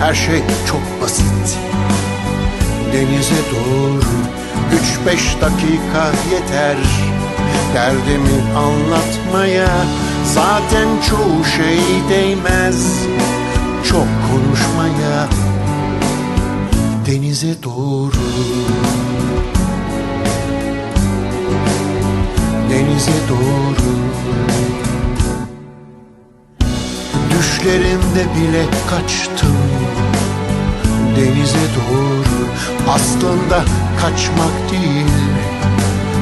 her şey çok basit. Denize doğru üç beş dakika yeter. Derdimi anlatmaya zaten çoğu şey değmez. Çok konuşmaya denize doğru. Denize doğru. Düşlerimde bile kaçtım Denize doğru Aslında kaçmak değil.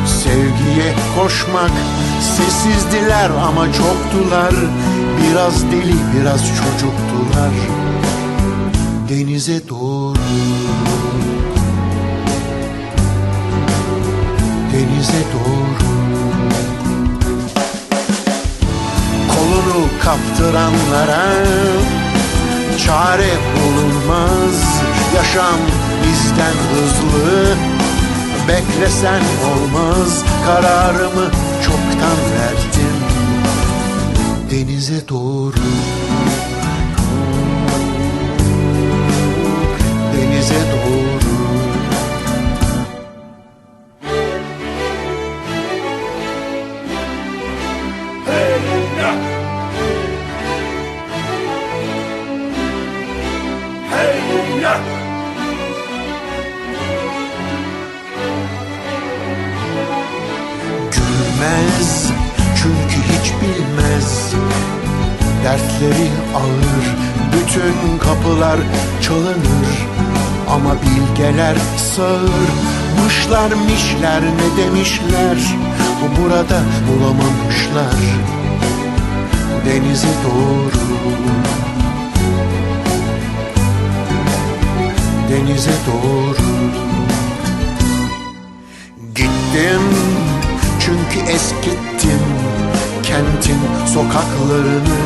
Sevgiye koşmak Sessizdiler ama çoktular. Biraz deli biraz çocuktular. Denize doğru. Denize doğru. Kolunu kaptıranlara Çare bulunmaz Yaşam bizden hızlı. Beklesen olmaz. Kararımı çoktan verdim. Denize doğru Gülmez çünkü hiç bilmez. Dertleri ağır bütün kapılar çalınır. Ama bilgeler sağır Mışlar mişler ne demişler? Bu burada bulamamışlar. Denize doğru Denize doğru. Gittim çünkü eskittim kentin sokaklarını.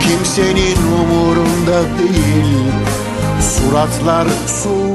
Kimsenin umurunda değil Suratlar soğuk